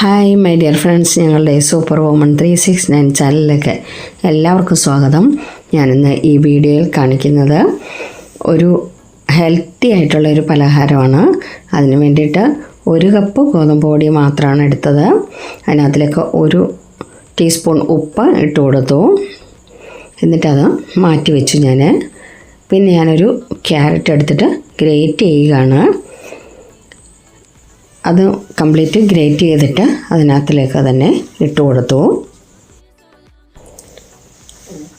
Hi my dear friends ഞങ്ങളുടെ super woman three six nine ചാനലിലേക്ക് എല്ലാവർക്കും സ്വാഗതം. ഞാനിന്ന് ഈ വീഡിയോയിൽ കാണിക്കുന്നത് ഒരു ഹെൽത്തി ആയിട്ടുള്ള ഒരു പലഹാരമാണ്. അതിന് വേണ്ടിയിട്ട് ഒരു കപ്പ് ഗോതമ്പ് പൊടി മാത്രമാണ് എടുത്തത്. അതിനകത്തിലേക്ക് ഒരു ടീസ്പൂൺ ഉപ്പ് ഇട്ട് കൊടുത്തു. എന്നിട്ടത് മാറ്റി വെച്ചു ഞാൻ പിന്നെ ഞാനൊരു ക്യാരറ്റ് എടുത്തിട്ട് ഗ്രേറ്റ് ചെയ്യുകയാണ്. അത് കംപ്ലീറ്റ് ഗ്രേറ്റ് ചെയ്തിട്ട് അതിനകത്തിലേക്ക് തന്നെ ഇട്ട് കൊടുത്തു.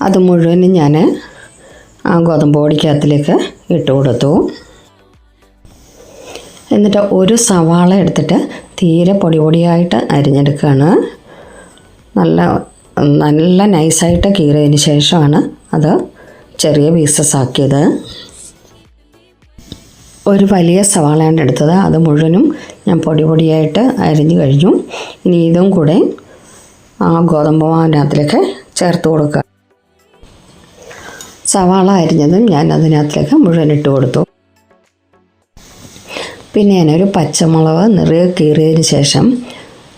അത് മുഴുവനും ഞാൻ ആ ഗോതമ്പ് പൊടിക്കകത്തിലേക്ക് ഇട്ട് കൊടുത്തു. എന്നിട്ട് ഒരു സവാള എടുത്തിട്ട് തീരെ പൊടി പൊടിയായിട്ട് അരിഞ്ഞെടുക്കുകയാണ്. നല്ല നല്ല നൈസായിട്ട് കീറിയതിന് ശേഷമാണ് അത് ചെറിയ പീസസ് ആക്കിയത്. ഒരു വലിയ സവാളയാണ് എടുത്തത്. അത് മുഴുവനും ഞാൻ പൊടി പൊടിയായിട്ട് അരിഞ്ഞു കഴിഞ്ഞു. ഇനി ഇതും കൂടെ ആ ഗോതമ്പ് മാവിനകത്തിലേക്ക് ചേർത്ത് കൊടുക്കുക. സവാള അരിഞ്ഞതും ഞാൻ അതിനകത്തിലേക്ക് മുഴുവൻ ഇട്ട് കൊടുത്തു. പിന്നെ ഞാനൊരു പച്ചമുളക് നിറയെ കീറിയതിന് ശേഷം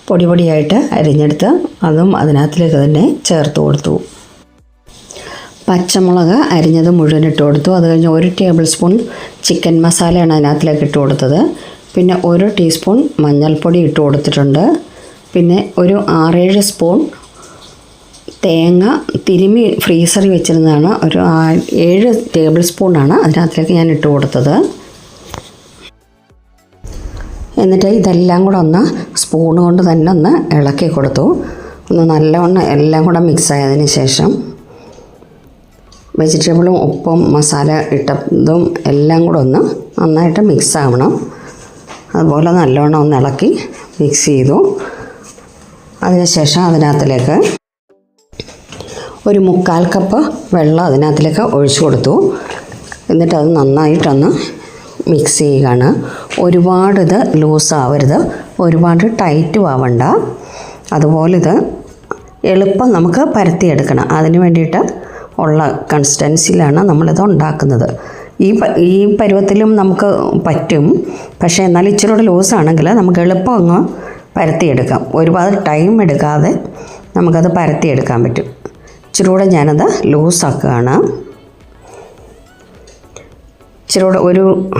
പൊടി പൊടിയായിട്ട് അരിഞ്ഞെടുത്ത് അതും അതിനകത്തിലേക്ക് തന്നെ ചേർത്ത് കൊടുത്തു. പച്ചമുളക് അരിഞ്ഞത് മുഴുവൻ ഇട്ട് കൊടുത്തു. അത് കഴിഞ്ഞ് ഒരു ടേബിൾ സ്പൂൺ ചിക്കൻ മസാലയാണ് അതിനകത്തിലേക്ക് ഇട്ട് കൊടുത്തത്. പിന്നെ ഒരു ടീസ്പൂൺ മഞ്ഞൾപ്പൊടി ഇട്ട് കൊടുത്തിട്ടുണ്ട്. പിന്നെ ഒരു ആറേഴ് സ്പൂൺ തേങ്ങ തിരുമി ഫ്രീസറിൽ വെച്ചിരുന്നതാണ്. ഒരു ഏഴ് ടേബിൾ സ്പൂണാണ് അതിനകത്തിലേക്ക് ഞാൻ ഇട്ട് കൊടുത്തത്. എന്നിട്ട് ഇതെല്ലാം കൂടെ ഒന്ന് സ്പൂൺ കൊണ്ട് തന്നെ ഒന്ന് ഇളക്കി കൊടുത്തു. ഒന്ന് നല്ലവണ്ണം എല്ലാം കൂടെ മിക്സ് ആയതിന് ശേഷം വെജിറ്റബിളും ഉപ്പും മസാല ഇട്ടതും എല്ലാം കൂടെ ഒന്ന് നന്നായിട്ട് മിക്സ് ആവണം. അതുപോലെ നല്ലവണ്ണം ഒന്ന് ഇളക്കി മിക്സ് ചെയ്തു. അതിനുശേഷം അതിനകത്തിലേക്ക് ഒരു മുക്കാൽ കപ്പ് വെള്ളം അതിനകത്തിലേക്ക് ഒഴിച്ചു കൊടുത്തു. എന്നിട്ട് അത് നന്നായിട്ടൊന്ന് മിക്സ് ചെയ്യുകയാണ്. ഒരുപാട് ഇത് ലൂസ് ആവരുത്. ഒരുപാട് ടൈറ്റും ആവണ്ട. അതുപോലെ ഇത് എളുപ്പം നമുക്ക് പരത്തിയെടുക്കണം. അതിന് വേണ്ടിയിട്ട് ഉള്ള കൺസിസ്റ്റൻസിയിലാണ് നമ്മളിത് ഉണ്ടാക്കുന്നത്. ഈ ഈ പരുവത്തിലും നമുക്ക് പറ്റും. പക്ഷേ എന്നാൽ ഇച്ചിരി കൂടെ ലൂസാണെങ്കിൽ നമുക്ക് എളുപ്പം അങ്ങ് പരത്തിയെടുക്കാം. ഒരുപാട് ടൈം എടുക്കാതെ നമുക്കത് പരത്തിയെടുക്കാൻ പറ്റും. ഇച്ചിരി കൂടെ ഞാനത് ലൂസാക്കുകയാണ് ഇച്ചിരി കൂടെ ഒരു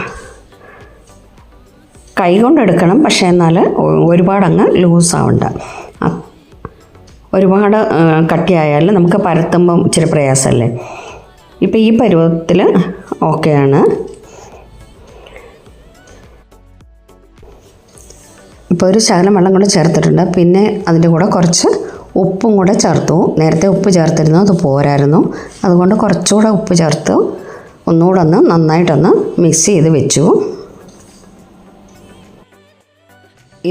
കൈ കൊണ്ടെടുക്കണം പക്ഷേ എന്നാൽ ഒരുപാട് ഒരുപാടങ്ങ് ലൂസാവണ്ട ഒരുപാട് കട്ടിയായാലും നമുക്ക് പരത്തുമ്പം ഇച്ചിരി പ്രയാസമല്ലേ? ഇപ്പം ഈ പരുവത്തിൽ ഓക്കെയാണ്. ഇപ്പോൾ ഒരു ശകലം വെള്ളം കൂടെ ചേർത്തിട്ടുണ്ട്. പിന്നെ അതിന്റെ കൂടെ കുറച്ച് ഉപ്പും കൂടെ ചേർത്തു. നേരത്തെ ഉപ്പ് ചേർത്തിരുന്നു അത് പോരായിരുന്നു. അതുകൊണ്ട് കുറച്ചുകൂടെ ഉപ്പ് ചേർത്ത് ഒന്നുകൂടെ ഒന്ന് നന്നായിട്ടൊന്ന് മിക്സ് ചെയ്ത് വെച്ചു.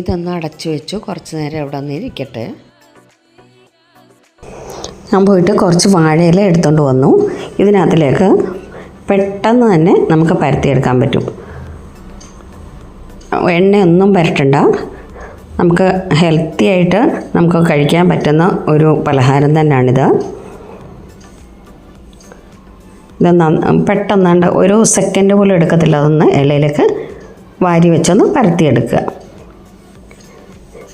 ഇതൊന്ന് അടച്ചു വെച്ചു. കുറച്ച് നേരം ഇവിടെ ഒന്ന് ഇരിക്കട്ടെ. ഞാൻ പോയിട്ട് കുറച്ച് വാഴയില എടുത്തുകൊണ്ട് വന്നു. ഇതിനകത്തിലേക്ക് പെട്ടെന്ന് തന്നെ നമുക്ക് പരത്തിയെടുക്കാൻ പറ്റും. എണ്ണയൊന്നും പരട്ടണ്ട. നമുക്ക് ഹെൽത്തി ആയിട്ട് നമുക്ക് കഴിക്കാൻ പറ്റുന്ന ഒരു പലഹാരം തന്നെയാണിത്. ഇത് പെട്ടെന്നാണ്ട് ഒരു സെക്കൻഡ് പോലും എടുക്കത്തില്ല. അതൊന്ന് ഇലയിലേക്ക് വാരി വെച്ചൊന്ന് പരത്തിയെടുക്കുക.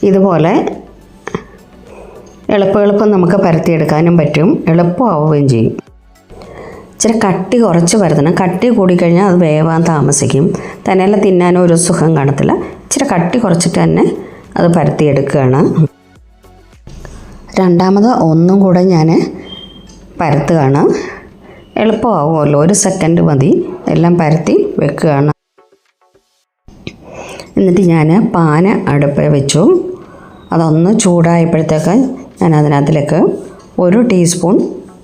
ഇതുപോലെ എളുപ്പം നമുക്ക് പരത്തിയെടുക്കാനും പറ്റും. എളുപ്പമാവുകയും ചെയ്യും. ഇച്ചിരി കട്ടി കുറച്ച് പരത്തണം. കട്ടി കൂടിക്കഴിഞ്ഞാൽ അത് വേവാൻ താമസിക്കും. തന്നെയല്ല തിന്നാനും ഒരു സുഖം കാണത്തില്ല. ഇച്ചിരി കട്ടി കുറച്ചിട്ട് തന്നെ അത് പരത്തിയെടുക്കുകയാണ്. രണ്ടാമത് ഒന്നും കൂടെ ഞാൻ പരത്തുകയാണ്. എളുപ്പമാവുമല്ലോ. ഒരു സെക്കൻഡ് മതി. എല്ലാം പരത്തി വെക്കുകയാണ്. എന്നിട്ട് ഞാൻ പാന് അടുപ്പിൽ വെച്ചു. അതൊന്ന് ചൂടായപ്പോഴത്തേക്ക് ഞാൻ അതിനകത്തിലേക്ക് ഒരു ടീസ്പൂൺ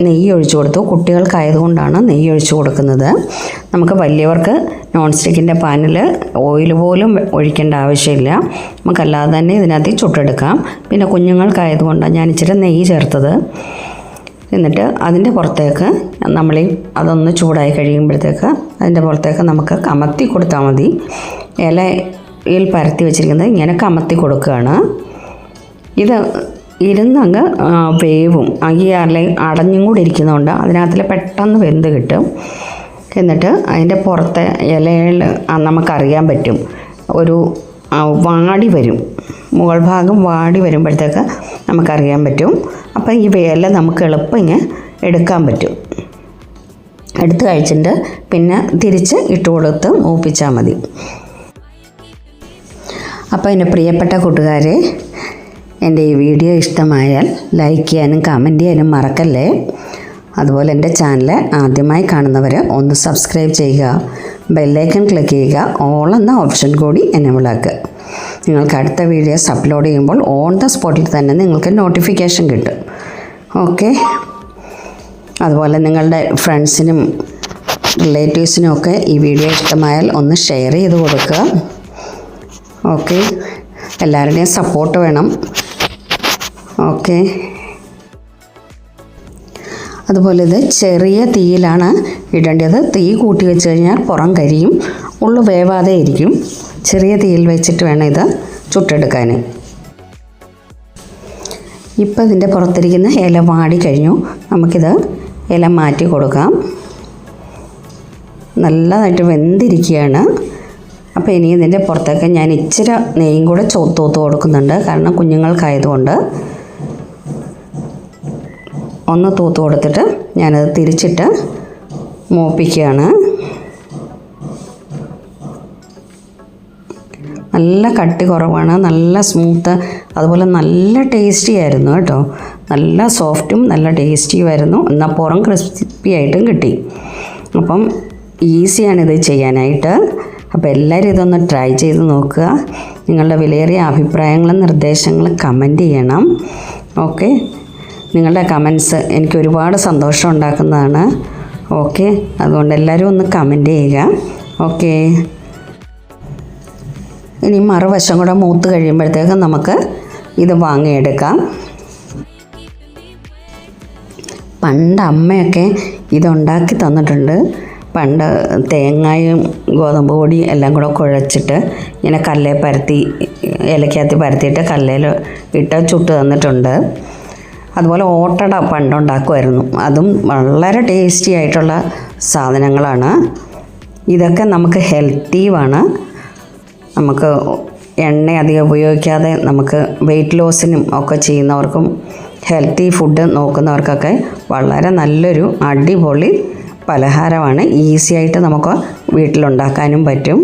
നെയ്യ് ഒഴിച്ചു കൊടുത്തു. കുട്ടികൾക്കായതുകൊണ്ടാണ് നെയ്യ് ഒഴിച്ചു കൊടുക്കുന്നത്. നമുക്ക് വലിയവർക്ക് നോൺ സ്റ്റിക്കിന്റെ പാനിൽ ഓയിൽ പോലും ഒഴിക്കേണ്ട ആവശ്യമില്ല. നമുക്കല്ലാതെ തന്നെ ഇതിനകത്ത് ചുട്ടെടുക്കാം. പിന്നെ കുഞ്ഞുങ്ങൾക്കായതുകൊണ്ടാണ് ഞാൻ ഇച്ചിരി നെയ്യ് ചേർത്തത്. എന്നിട്ട് അതിന്റെ പുറത്തേക്ക് നമ്മൾ അതൊന്ന് ചൂടായി കഴിയുമ്പോഴത്തേക്ക് അതിന്റെ പുറത്തേക്ക് നമുക്ക് കമത്തി കൊടുത്താൽ മതി. ഇലയിൽ പരത്തി വെച്ചിരിക്കുന്നത് ഇങ്ങനെ കമത്തി കൊടുക്കുകയാണ്. ഇത് ഇരുന്നങ്ങ് വേവും. അല അടഞ്ഞും കൂടി ഇരിക്കുന്നതുകൊണ്ട് അതിനകത്തിൽ പെട്ടെന്ന് വെന്ത് കിട്ടും. എന്നിട്ട് അതിന്റെ പുറത്തെ ഇലയിൽ നമുക്കറിയാൻ പറ്റും. ഒരു വാടി വരും. മുകൾ ഭാഗം വാടി വരുമ്പോഴത്തേക്ക് നമുക്കറിയാൻ പറ്റും. അപ്പം ഈ വേല നമുക്ക് എളുപ്പം ഇങ്ങനെ എടുക്കാൻ പറ്റും. എടുത്ത് കഴിച്ചിട്ട് പിന്നെ തിരിച്ച് ഇട്ട് കൊടുത്ത് മൂപ്പിച്ചാൽ മതി. അപ്പോൾ എന്റെ പ്രിയപ്പെട്ട കൂട്ടുകാരെ എന്റെ ഈ വീഡിയോ ഇഷ്ടമായാൽ ലൈക്ക് ചെയ്യാനും കമന്റ് ചെയ്യാനും മറക്കല്ലേ? അതുപോലെ എന്റെ ചാനൽ ആദ്യമായി കാണുന്നവർ ഒന്ന് സബ്സ്ക്രൈബ് ചെയ്യുക ബെല്ലൈക്കൺ ക്ലിക്ക് ചെയ്യുക ഓൾ എന്ന ഓപ്ഷൻ കൂടി എനേബിൾ ആക്കുക. നിങ്ങൾക്ക് അടുത്ത വീഡിയോസ് അപ്ലോഡ് ചെയ്യുമ്പോൾ ഓൺ ദ സ്പോട്ടിൽ തന്നെ നിങ്ങൾക്ക് നോട്ടിഫിക്കേഷൻ കിട്ടും. ഓക്കെ അതുപോലെ നിങ്ങളുടെ ഫ്രണ്ട്സിനും റിലേറ്റീവ്സിനും ഒക്കെ ഈ വീഡിയോ ഇഷ്ടമായാൽ ഒന്ന് ഷെയർ ചെയ്ത് കൊടുക്കുക. ഓക്കെ എല്ലാവരുടെയും സപ്പോർട്ട് വേണം. ഓക്കെ. അതുപോലെ ഇത് ചെറിയ തീയിലാണ് ഇടേണ്ടത്. തീ കൂട്ടി വെച്ച് കഴിഞ്ഞാൽ പുറം കരിയും ഉള്ളു വേവാതെ ഇരിക്കും. ചെറിയ തീയിൽ വെച്ചിട്ട് വേണം ഇത് ചുട്ടെടുക്കാൻ. ഇപ്പം ഇതിന്റെ പുറത്തിരിക്കുന്ന ഇല വാടി കഴിഞ്ഞു. നമുക്കിത് ഇല മാറ്റി കൊടുക്കാം. നല്ലതായിട്ട് വെന്തിരിക്കുകയാണ്. അപ്പോൾ ഇനി ഇതിന്റെ പുറത്തേക്ക് ഞാൻ ഇച്ചിരി നെയ്യും കൂടെ ചോത്തൂത്ത് കൊടുക്കുന്നുണ്ട്. കാരണം കുഞ്ഞുങ്ങൾക്കായതുകൊണ്ട്. ഒന്ന് തൂത്ത് കൊടുത്തിട്ട് ഞാനത് തിരിച്ചിട്ട് മൂപ്പിക്കുകയാണ്. നല്ല കട്ടി കുറവാണ് നല്ല സ്മൂത്ത് അതുപോലെ നല്ല ടേസ്റ്റി ആയിരുന്നു കേട്ടോ. നല്ല സോഫ്റ്റും നല്ല ടേസ്റ്റിയുമായിരുന്നു എന്നാൽ പുറം ക്രിസ്പി ആയിട്ടും കിട്ടി. അപ്പം ഈസിയാണിത് ചെയ്യാനായിട്ട്. അപ്പോൾ എല്ലാവരും ഇതൊന്ന് ട്രൈ ചെയ്ത് നോക്കുക. നിങ്ങളുടെ വിലയേറിയ അഭിപ്രായങ്ങളും നിർദ്ദേശങ്ങളും കമന്റ് ചെയ്യണം. ഓക്കെ? നിങ്ങളുടെ കമൻസ് എനിക്ക് ഒരുപാട് സന്തോഷം ഉണ്ടാക്കുന്നതാണ്. ഓക്കെ അതുകൊണ്ട് എല്ലാവരും ഒന്ന് കമന്റ് ചെയ്യുക. ഓക്കെ ഇനി മറുവശം കൂടെ മൂത്ത് കഴിയുമ്പോഴത്തേക്കും നമുക്ക് ഇത് വാങ്ങിയെടുക്കാം. പണ്ട് അമ്മയൊക്കെ ഇതുണ്ടാക്കി തന്നിട്ടുണ്ട്. പണ്ട് തേങ്ങയും ഗോതമ്പ് പൊടി എല്ലാം കൂടെ കുഴച്ചിട്ട് ഇങ്ങനെ കല്ലേ പരത്തി ഇലക്കകത്ത് പരത്തിയിട്ട് കല്ലേൽ ഇട്ട് ചുട്ട് തന്നിട്ടുണ്ട്. അതുപോലെ ഓട്ടട പണ്ടുണ്ടാക്കുമായിരുന്നു. അതും വളരെ ടേസ്റ്റി ആയിട്ടുള്ള സാധനങ്ങളാണ്. ഇതൊക്കെ നമുക്ക് ഹെൽത്തീവാണ് നമുക്ക് എണ്ണ അധികം ഉപയോഗിക്കാതെ നമുക്ക് വെയിറ്റ് ലോസിനും ഒക്കെ ചെയ്യുന്നവർക്കും ഹെൽത്തി ഫുഡ് നോക്കുന്നവർക്കൊക്കെ വളരെ നല്ലൊരു അടിപൊളി പലഹാരമാണ്. ഈസി ആയിട്ട് നമുക്ക് വീട്ടിലുണ്ടാക്കാനും പറ്റും.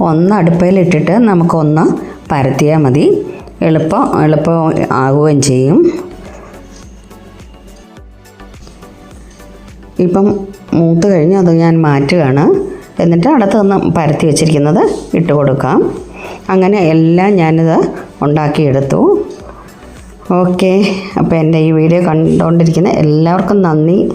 ഒന്ന് അടുപ്പയിലിട്ടിട്ട് നമുക്കൊന്ന് പരത്തിയാൽ മതി. എളുപ്പം എളുപ്പം ആകുകയും ചെയ്യും. ഇപ്പം മൂത്ത് കഴിഞ്ഞ് അത് ഞാൻ മാറ്റുകയാണ്. എന്നിട്ട് അടുത്ത് നിന്ന് പരത്തി വെച്ചിരിക്കുന്നത് ഇട്ട് കൊടുക്കാം. അങ്ങനെ എല്ലാം ഞാനിത് ഉണ്ടാക്കിയെടുത്തു. ഓക്കെ. അപ്പോൾ എന്റെ ഈ വീഡിയോ കണ്ടുകൊണ്ടിരിക്കുന്ന എല്ലാവർക്കും നന്ദി.